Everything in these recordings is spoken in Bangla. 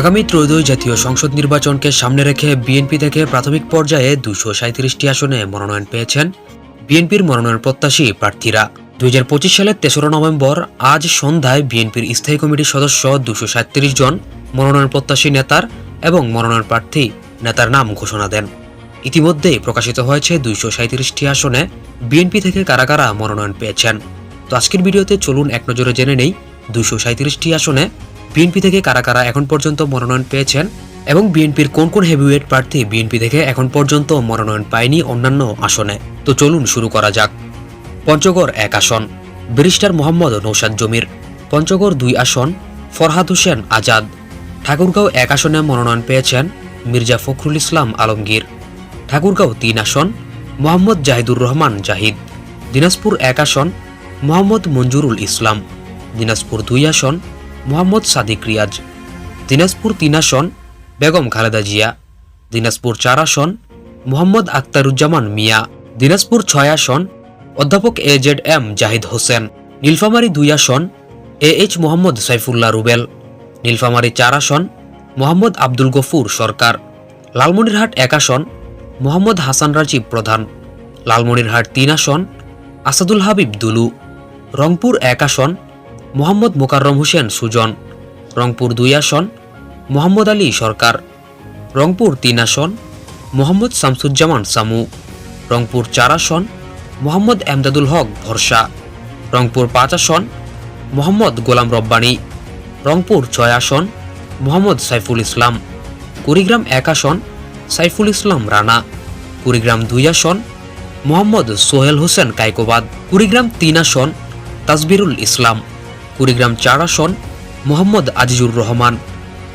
আগামী ত্রয়োদশ জাতীয় সংসদ নির্বাচনকে সামনে রেখে বিএনপি থেকে প্রাথমিক পর্যায়ে দুশো সাঁত্রিশটি আসনে মনোনয়ন পেয়েছেন বিএনপির মনোনয়ন প্রত্যাশী প্রার্থীরা। দুই পঁচিশ সালের তেসরা নভেম্বর আজ সন্ধ্যায় বিএনপির স্থায়ী কমিটির সদস্য দুশো সাঁত্রিশ জন মনোনয়ন প্রত্যাশী নেতার এবং মনোনয়ন প্রার্থী নেতার নাম ঘোষণা দেন। ইতিমধ্যেই প্রকাশিত হয়েছে দুইশো সাঁত্রিশটি আসনে বিএনপি থেকে কারা কারা মনোনয়ন পেয়েছেন। তো আজকের ভিডিওতে চলুন এক নজরে জেনে নেই দুশো সাঁত্রিশটি আসনে বিএনপি থেকে কারা কারা এখন পর্যন্ত মনোনয়ন পেয়েছেন এবং বিএনপির কোন কোন হেভিওয়েট প্রার্থী বিএনপি থেকে এখন পর্যন্ত মনোনয়ন পায়নি অন্যান্য আসনে। তো চলুন শুরু করা যাক। পঞ্চগড় এক আসন, ব্যারিস্টার মোহাম্মদ নৌসাদ জমির। পঞ্চগড় দুই আসন, ফরহাদ হোসেন আজাদ। ঠাকুরগাঁও এক আসনে মনোনয়ন পেয়েছেন মির্জা ফখরুল ইসলাম আলমগীর। ঠাকুরগাঁও তিন আসন, মোহাম্মদ জাহিদুর রহমান জাহিদ। দিনাজপুর এক আসন, মোহাম্মদ মঞ্জুরুল ইসলাম। দিনাজপুর দুই আসন মোহাম্মদ সাদিক রিয়াজ, দিনাজপুর তিন আসন, বেগম খালেদা জিয়া, দিনাজপুর চার আসন, মোহাম্মদ আক্তারুজ্জামান মিয়া, দিনাজপুর ছয় আসন, অধ্যাপক A Z M Zahid Hossain, Nilphamari দুই আসন এ এইচ মোহাম্মদ সাইফুল্লাহ রুবেল, নীলফামারী চার আসন, মোহাম্মদ আব্দুল গফুর সরকার, লালমনিরহাট এক আসন, মোহাম্মদ হাসান রাজীব প্রধান, লালমনিরহাট তিন আসন, আসাদুল হাবিব দুলু, রংপুর এক আসন মোহাম্মদ মোকাররম হোসেন সুজন, রংপুর দুই আসন, মোহাম্মদ আলী সরকার, রংপুর তিন আসন, মোহাম্মদ শামসুজ্জামান সামু, রংপুর চার আসন, মোহাম্মদ এমদাদুল হক ভরসা, রংপুর পাঁচ আসন, মোহাম্মদ গোলাম রব্বানী, রংপুর ছয় আসন, মোহাম্মদ সাইফুল ইসলাম, কুড়িগ্রাম এক আসন, সাইফুল ইসলাম রানা, কুড়িগ্রাম দুই আসন, মোহাম্মদ সোহেল হোসেন কাইকোবাদ, কুড়িগ্রাম তিন আসন, তাজবিরুল ইসলাম। কুড়িগ্রাম চার আসন, মোহাম্মদ আজিজুর রহমান,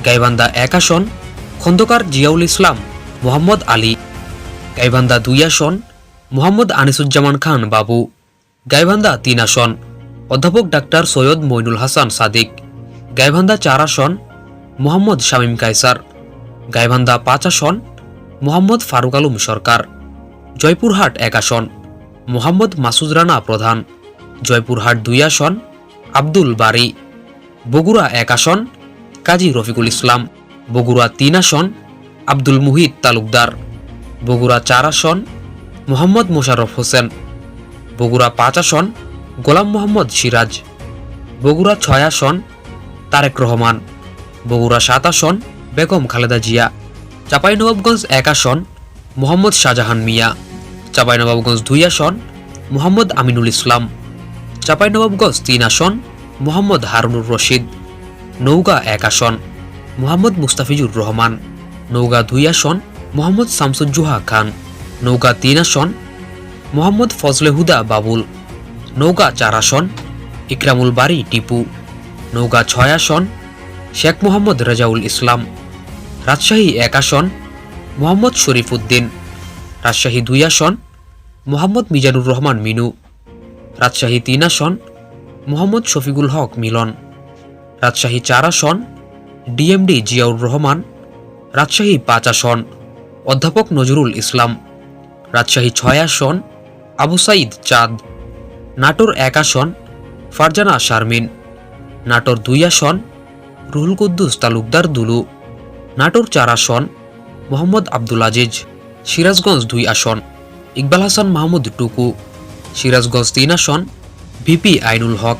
গাইবান্ধা এক আসন, খন্দকার জিয়াউল ইসলাম, মোহাম্মদ আলী, গাইবান্ধা দুই আসন, মোহাম্মদ আনিসুজ্জামান খান বাবু, গাইবান্ধা তিন আসন, অধ্যাপক ডাক্তার সৈয়দ মইনুল হাসান সাদিক, গাইবান্ধা চার আসন, মোহাম্মদ শামীম কায়সার, গাইবান্ধা পাঁচ আসন, মোহাম্মদ ফারুক আলম সরকার, জয়পুরহাট এক আসন, মোহাম্মদ মাসুদ রানা প্রধান, জয়পুরহাট দুই আসন আব্দুল বারি, বগুড়া এক আসন, কাজী রফিকুল ইসলাম, বগুড়া তিন আসন, আব্দুল মুহিত তালুকদার, বগুড়া চার আসন, মোহাম্মদ মোশাররফ হোসেন, বগুড়া পাঁচ আসন, গোলাম মোহাম্মদ সিরাজ, বগুড়া ছয় আসন, তারেক রহমান, বগুড়া সাত আসন, বেগম খালেদা জিয়া, চাঁপাইনবাবগঞ্জ এক আসন, মোহাম্মদ শাহজাহান মিয়া, চাঁপাইনবাবগঞ্জ দুই আসন, মোহাম্মদ আমিনুল ইসলাম। চাঁপাইনবাবগঞ্জ তিন আসন, মোহাম্মদ হারুনুর রশিদ নৌগা এক আসন, মোহাম্মদ মুস্তাফিজুর রহমান নৌগা দুই আসন, মোহাম্মদ শামসুজ্জোহা খান নৌকা তিন আসন, মোহাম্মদ ফজলে হুদা বাবুল নৌকা চার আসন, ইকরামুল বাড়ি টিপু নৌকা ছয় আসন, শেখ মোহাম্মদ রাজাউল ইসলাম, রাজশাহী এক আসন, মোহাম্মদ শরীফ উদ্দিন রাজশাহী দুই আসন, মোহাম্মদ মিজানুর রহমান মিনু রাজশাহী তিন আসন, মোহাম্মদ শফিকুল হক মিলন। রাজশাহী চার আসন, ডিএমডি জিয়াউর রহমান। রাজশাহী পাঁচ আসন, অধ্যাপক নজরুল ইসলাম। রাজশাহী ছয় আসন, আবু সাইদ চাঁদ। নাটোর এক আসন, ফারজানা শারমিন। নাটোর দুই আসন, রুহুল কুদ্দুস তালুকদার দুলু। নাটোর চার আসন, মোহাম্মদ আব্দুল আজিজ। সিরাজগঞ্জ দুই আসন, ইকবাল হাসান মাহমুদ টুকু। সিরাজগঞ্জ তিন আসন, ভিপি আইনুল হক।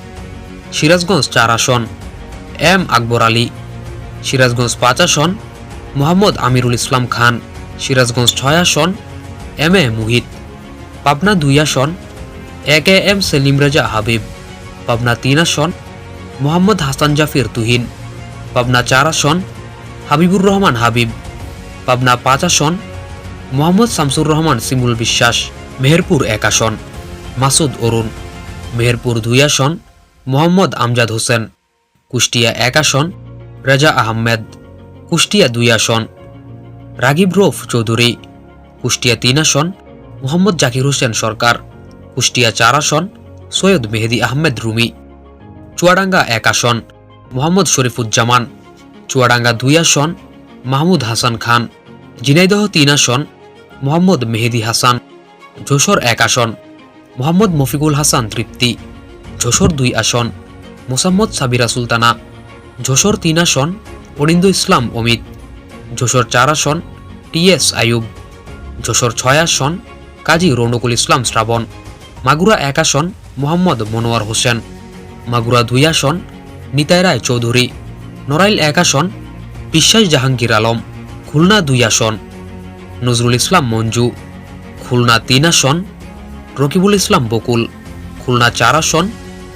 সিরাজগঞ্জ চার আসন, এম আকবর আলী। সিরাজগঞ্জ পাঁচ আসন, মোহাম্মদ আমিরুল ইসলাম খান। সিরাজগঞ্জ ছয় আসন, এম এ মুহিত। পাবনা দুই আসন এ এম সেলিম রেজা হাবিব। পাবনা তিন আসন, মোহাম্মদ হাসান জাফির তুহিন। পাবনা চার আসন, হাবিবুর রহমান হাবিব। পাবনা পাঁচ আসন, মোহাম্মদ শামসুর রহমান সিমুল বিশ্বাস। মেহেরপুর এক আসন। মাসুদ অরুণ, মেহেরপুর দুই আসন, মোহাম্মদ আমজাদ হোসেন, কুষ্টিয়া এক আসন, রেজা আহমেদ, কুষ্টিয়া দুই আসন, রাগিব রৌফ চৌধুরী, কুষ্টিয়া তিন আসন, মোহাম্মদ জাকির হোসেন সরকার, কুষ্টিয়া চার আসন, সৈয়দ মেহেদি আহমেদ রুমি। চুয়াডাঙ্গা এক আসন, মোহাম্মদ শরীফুজ্জামান। চুয়াডাঙ্গা দুই আসন, মাহমুদ হাসান খান। ঝিনাইদহ তিন আসন, মোহাম্মদ মেহেদি হাসান। যশোর এক আসন মোহাম্মদ মফিকুল হাসান তৃপ্তি। যশোর দুই আসন, মোসাম্মদ সাবিরা সুলতানা। যশোর তিন আসন ফরিন্দু ইসলাম অমিত। যশোর চার আসন, টি এস আয়ুব যশোর ছয় আসন, কাজী রৌনকুল ইসলাম শ্রাবণ। মাগুরা এক আসন, মোহাম্মদ মনোয়ার হোসেন। মাগুরা দুই আসন, নিতাই রায় চৌধুরী। নড়াইল এক আসন, বিশ্বাস জাহাঙ্গীর আলম। খুলনা দুই আসন, নজরুল ইসলাম মঞ্জু। খুলনা তিন আসন রকিবুল ইসলাম বকুল, খুলনা চার আসন,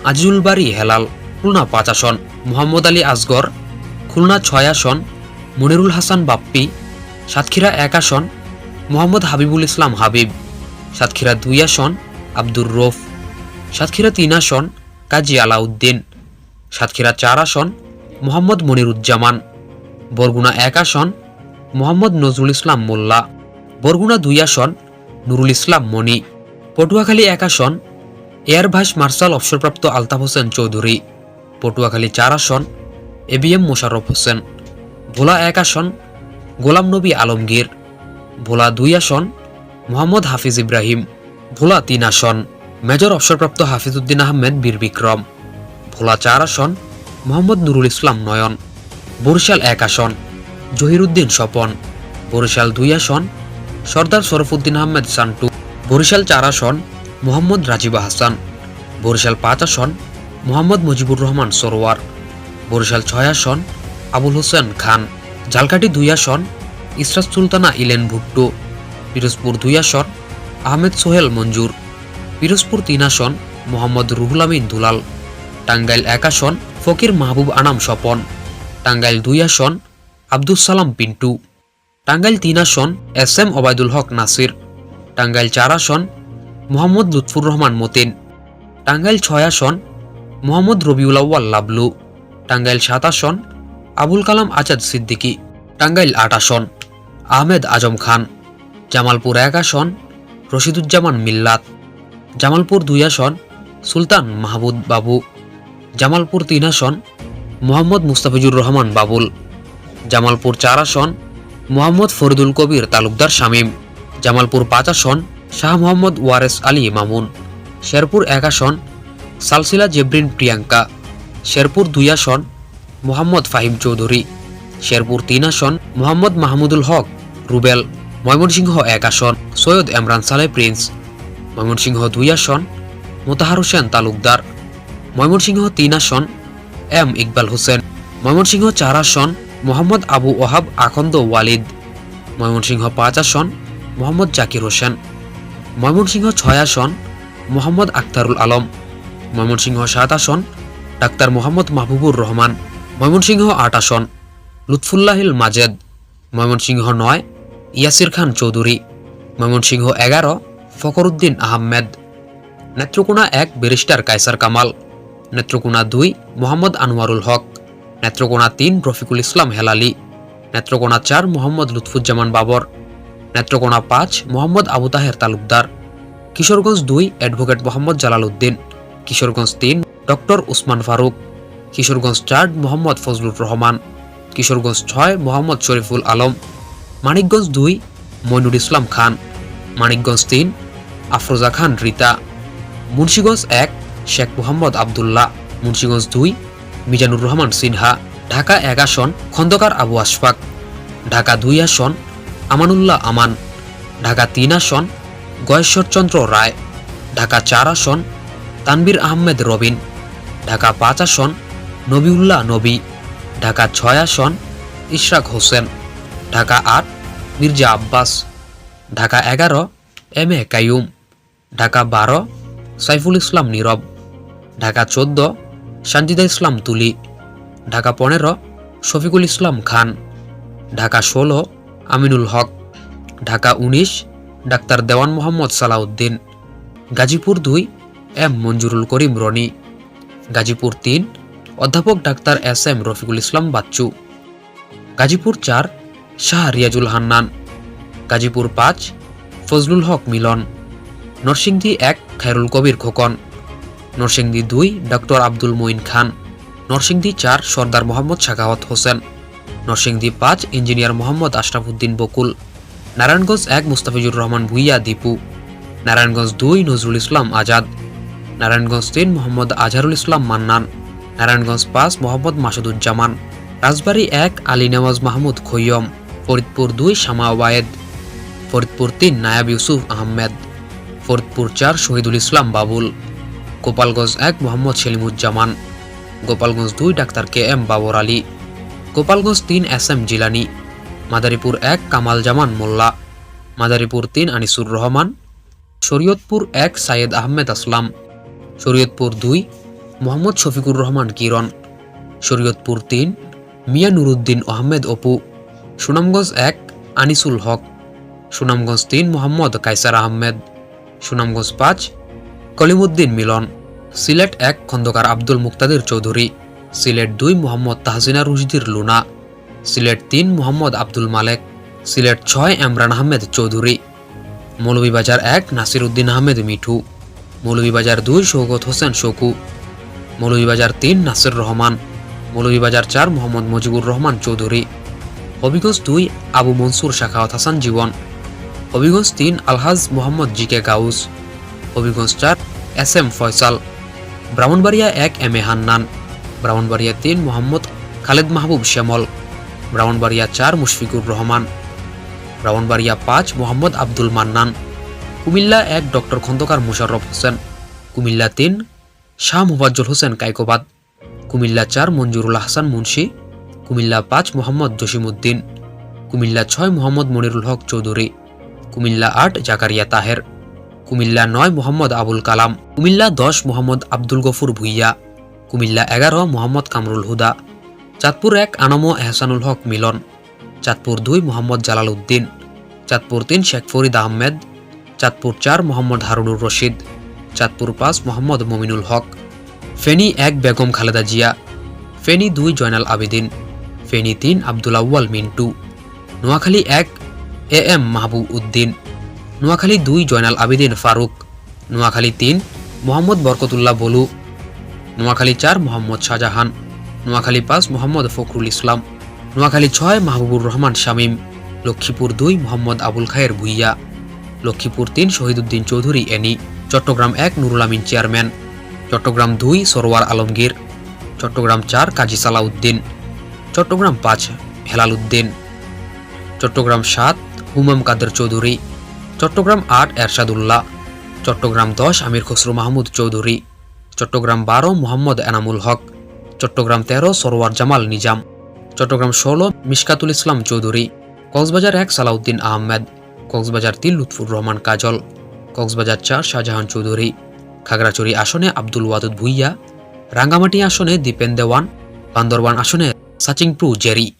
আজিজুল বাড়ি হেলাল, খুলনা পাঁচ আসন, মোহাম্মদ আলী আসগর, খুলনা ছয় আসন, মনিরুল হাসান বাপ্পি, সাতক্ষীরা এক আসন, মোহাম্মদ হাবিবুল ইসলাম হাবিব, সাতক্ষীরা দুই আসন, আব্দুর রফ, সাতক্ষীরা তিন আসন, কাজী আলাউদ্দিন, সাতক্ষীরা চার আসন, মোহাম্মদ মনিরুজ্জামান, বরগুনা এক আসন, মোহাম্মদ নজরুল ইসলাম মোল্লা, বরগুনা দুই আসন, নুরুল ইসলাম মনি। পটুয়াখালী এক আসন, এয়ার ভাইস মার্শাল অবসরপ্রাপ্ত আলতাফ হোসেন চৌধুরী। পটুয়াখালী চার আসন এবিএম মোশাররফ হোসেন। ভোলা এক আসন, গোলাম নবী আলমগীর। ভোলা দুই আসন, মোহাম্মদ হাফিজ ইব্রাহিম। ভোলা তিন আসন, মেজর অবসরপ্রাপ্ত হাফিজউদ্দিন আহমেদ বীর বিক্রম। ভোলা চার আসন, মোহাম্মদ নুরুল ইসলাম নয়ন। বরিশাল এক আসন, জহিরুদ্দিন স্বপন। বরিশাল দুই আসন, সর্দার শরফুদ্দিন আহমেদ সান্টু। বরিশাল চার আসন, মোহাম্মদ রাজিবা হাসান। বরিশাল পাঁচ আসন, মোহাম্মদ মুজিবুর রহমান সরোয়ার। বরিশাল ছয় আসন, আবুল হোসেন খান। ঝালকাঠি দুই আসন ইসরাত সুলতানা ইলেন ভুট্টো। পিরোজপুর দুই আসন, আহমেদ সোহেল মঞ্জুর। পিরোজপুর তিন আসন, মোহাম্মদ রুহুল আমিন দুলাল। টাঙ্গাইল এক আসন, ফকির মাহবুব আনাম স্বপন। টাঙ্গাইল দুই আসন, আব্দুস সালাম পিন্টু। টাঙ্গাইল তিন আসন, এস এম ওবায়দুল হক নাসির। টাঙ্গাইল চার আসন, মোহাম্মদ লুৎফুর রহমান মতিন। টাঙ্গাইল ছয় আসন, মোহাম্মদ রবিউল আউ্য়াল লাবলু। টাঙ্গাইল সাত আসন, আবুল কালাম আজাদ সিদ্দিকী। টাঙ্গাইল আট আসন, আহমেদ আজম খান। জামালপুর এক আসন, রশিদুজ্জামান মিল্লাত। জামালপুর দুই আসন, সুলতান মাহবুদ বাবু। জামালপুর তিন আসন, মোহাম্মদ মুস্তাফিজুর রহমান বাবুল। জামালপুর চার আসন, মোহাম্মদ ফরিদুল কবির তালুকদার শামীম। জামালপুর পাঁচ আসন, শাহ মোহাম্মদ ওয়ারেস আলী মামুন। শেরপুর এক আসন, সালসিলা জেব্রিন প্রিয়াঙ্কা। শেরপুর দুই আসন, মোহাম্মদ ফাহিম চৌধুরী। শেরপুর তিন আসন, মোহাম্মদ মাহমুদুল হক, রুবেল। ময়মনসিংহ এক আসন, সৈয়দ এমরান সালে প্রিন্স। ময়মনসিংহ দুই আসন, মোতাহার হোসেন তালুকদার। ময়মনসিংহ তিন আসন, এম ইকবাল হোসেন। ময়মনসিংহ চার আসন, মোহাম্মদ আবু ওহাব আখন্দ ওয়ালিদ। ময়মনসিংহ পাঁচ আসন মোহাম্মদ জাকির হোসেন, ময়মনসিংহ ছয় আসন, মোহাম্মদ আখতারুল আলম, ময়মনসিংহ সাত আসন, ডাক্তার মোহাম্মদ মাহবুবুর রহমান, ময়মনসিংহ আট আসন, লুৎফুল্লাহিল মাজেদ, ময়মনসিংহ নয়, ইয়াসির খান চৌধুরী, ময়মনসিংহ এগারো, ফখরুদ্দিন আহমেদ। নেত্রকোনা এক, ব্যারিস্টার কায়সার কামাল। নেত্রকোনা দুই, মোহাম্মদ আনোয়ারুল হক। নেত্রকোনা তিন, রফিকুল ইসলাম হেলালি। নেত্রকোনা চার, মোহাম্মদ লুৎফুজ্জামান বাবর। নেত্রকোনা পাঁচ, মোহাম্মদ আবু তাহের তালুকদার। কিশোরগঞ্জ দুই, অ্যাডভোকেট মোহাম্মদ জালাল উদ্দিন কিশোরগঞ্জ তিন, ডক্টর উসমান ফারুক। কিশোরগঞ্জ চার, মোহাম্মদ ফজলুর রহমান। কিশোরগঞ্জ ছয়, মোহাম্মদ শরীফুল আলম। মানিকগঞ্জ দুই, মইনুল ইসলাম খান। মানিকগঞ্জ তিন, আফরোজা খান রিতা। মুন্সীগঞ্জ এক, শেখ মোহাম্মদ আবদুল্লাহ। মুন্সীগঞ্জ দুই, মিজানুর রহমান সিনহা। ঢাকা এক আসন, খন্দকার আবু আশফাক। ঢাকা দুই আসন আমানুল্লাহ আমান, ঢাকা তিন আসন গয়েশ্বরচন্দ্র রায়, ঢাকা চার আসন তানবীর আহমেদ রবিন, ঢাকা পাঁচ আসন, নবিউল্লাহ নবী, ঢাকা ছয় আসন, ইশরাক হোসেন, ঢাকা আট, মির্জা আব্বাস, ঢাকা এগারো, এম এ কাইয়ুম, ঢাকা বারো, সাইফুল ইসলাম নীরব, ঢাকা চোদ্দ, সানজিদা ইসলাম তুলি, ঢাকা পনেরো, শফিকুল ইসলাম খান, ঢাকা ষোলো আমিনুল হক, ঢাকা উনিশ, ডাক্তার দেওয়ান মোহাম্মদ সালাউদ্দিন, গাজীপুর দুই, এম মঞ্জুরুল করিম রনি, গাজীপুর তিন, অধ্যাপক ডাক্তার এস এম রফিকুল ইসলাম বাচ্চু, গাজীপুর চার, শাহ রিয়াজুল হান্নান, গাজীপুর পাঁচ, ফজলুল হক মিলন, নরসিংদী এক, খায়রুল কবির খোকন, নরসিংদী দুই, ডক্টর আব্দুল মঈন খান, নরসিংদী চার, সর্দার মোহাম্মদ শাখাওয়াত হোসেন। নরসিংদী পাঁচ, ইঞ্জিনিয়ার মোহাম্মদ আশরাফুদ্দিন বকুল। নারায়ণগঞ্জ এক, মুস্তাফিজুর রহমান ভুইয়া দীপু। নারায়ণগঞ্জ দুই, নজরুল ইসলাম আজাদ। নারায়ণগঞ্জ তিন, মোহাম্মদ আজহারুল ইসলাম মান্নান। নারায়ণগঞ্জ পাঁচ, মোহাম্মদ মাসুদুজ্জামান। রাজবাড়ী এক, আলী নেওয়াজ মাহমুদ খৈয়ম। ফরিদপুর দুই, শামা ওয়ায়েদ ফরিদপুর তিন, নায়াব ইউসুফ আহমেদ। ফরিদপুর চার, শহীদুল ইসলাম বাবুল। গোপালগঞ্জ এক, মোহাম্মদ সেলিমুজ্জামান। গোপালগঞ্জ দুই, ডাক্তার কে এম বাবর আলী। গোপালগঞ্জ তিন এস এম জিলানি, মাদারীপুর এক কামাল জামান মোল্লা, মাদারীপুর তিন আনিসুর রহমান, শরীয়তপুর এক সাইয়েদ আহমেদ আসলাম, শরীয়তপুর দুই মোহাম্মদ শফিকুর রহমান কিরণ, শরীয়তপুর তিন মিয়া নুরুদ্দিন আহমেদ অপু, সুনামগঞ্জ এক আনিসুল হক, সুনামগঞ্জ তিন মোহাম্মদ কাইসার আহমেদ, সুনামগঞ্জ পাঁচ কলিমুদ্দিন মিলন, সিলেট এক খন্দকার আব্দুল মুক্তাদির চৌধুরী। সিলেট দুই মোহাম্মদ তাহসিনা রুশদির লুনা, সিলেট তিন মোহাম্মদ আব্দুল মালেক, সিলেট ছয় এমরান আহমেদ চৌধুরী, মৌলভীবাজার এক নাসির উদ্দিন আহমেদ মিঠু, মৌলভীবাজার দুই শৌকত হোসেন শোকু, মৌলভীবাজার তিন নাসির রহমান, মৌলভীবাজার চার মোহাম্মদ মুজিবুর রহমান চৌধুরী, হবিগঞ্জ দুই আবু মনসুর শাখাওয়াত হাসান জীবন, হবিগঞ্জ তিন আলহাজ মোহাম্মদ জি কে গাউস, হবিগঞ্জ চার এস এম ফয়সাল, ব্রাহ্মণবাড়িয়া এক এম এ হান্নান। ব্রাহ্মণবাড়িয়া তিন, মোহাম্মদ খালেদ মাহবুব শ্যামল। ব্রাহ্মণবাড়িয়া চার, মুশফিকুর রহমান। ব্রাহ্মণবাড়িয়া পাঁচ, মোহাম্মদ আব্দুল মান্নান। কুমিল্লা এক, ডক্টর খন্দকার মুশাররফ হোসেন। কুমিল্লা তিন, শাহ মুফাজ্জল হোসেন কাইকোবাদ। কুমিল্লা চার, মঞ্জুরুল হাসান মুন্সি। কুমিল্লা পাঁচ, মোহাম্মদ জসিমউদ্দিন। কুমিল্লা ছয়, মোহাম্মদ মনিরুল হক চৌধুরী। কুমিল্লা আট, জাকারিয়া তাহের। কুমিল্লা নয়, মোহাম্মদ আবুল কালাম। কুমিল্লা দশ, মোহাম্মদ আব্দুল গফুর ভুইয়া। কুমিল্লা এগারো, মোহাম্মদ কামরুল হুদা। চাঁদপুর এক, আনমো এহসানুল হক মিলন। চাঁদপুর দুই, মোহাম্মদ জালাল উদ্দিন। চাঁদপুর তিন, শেখ ফরিদ আহমেদ। চাঁদপুর চার, মোহাম্মদ হারুনুর রশিদ। চাঁদপুর পাঁচ, মোহাম্মদ মমিনুল হক। ফেনী এক, বেগম খালেদা জিয়া। ফেনী দুই, জয়নাল আবেদিন। ফেনী তিন, আব্দুল আউয়াল মিন্টু। নোয়াখালী এক, এ এম মাহবুব উদ্দিন। নোয়াখালী দুই, জয়নাল আবেদিন ফারুক। নোয়াখালী তিন, মোহাম্মদ বরকতুল্লাহ বলু। নোয়াখালী চার, মোহাম্মদ শাহজাহান। নোয়াখালী পাঁচ, মোহাম্মদ ফখরুল ইসলাম। নোয়াখালী ছয়, মাহবুবুর রহমান শামীম। লক্ষ্মীপুর দুই, মোহাম্মদ আবুল খায়ের ভুইয়া। লক্ষ্মীপুর তিন, শহীদুদ্দিন চৌধুরী এনি। চট্টগ্রাম এক, নুরুল আমিন চেয়ারম্যান। চট্টগ্রাম দুই, সরোয়ার আলমগীর। চট্টগ্রাম চার, কাজী সালাউদ্দিন। চট্টগ্রাম পাঁচ, হেলাল উদ্দিন। চট্টগ্রাম সাত, হুমাম কাদের চৌধুরী। চট্টগ্রাম আট, এরশাদুল্লাহ। চট্টগ্রাম দশ, আমির খসরু মাহমুদ চৌধুরী। চট্টগ্রাম বারো, মোহাম্মদ এনামুল হক। চট্টগ্রাম তেরো, সরোয়ার জামাল নিজাম। চট্টগ্রাম ষোলো, মিশকাতুল ইসলাম চৌধুরী। কক্সবাজার এক, সালাউদ্দিন আহমেদ। কক্সবাজার তিন, লুৎফুর রহমান কাজল। কক্সবাজার চার, শাহজাহান চৌধুরী। খাগড়াছড়ি আসনে আব্দুল ওয়াদুদ ভুইয়া। রাঙ্গামাটি আসনে দীপেন দেওয়ান। বান্দরবান আসনে সাচিংপ্রু জেরি।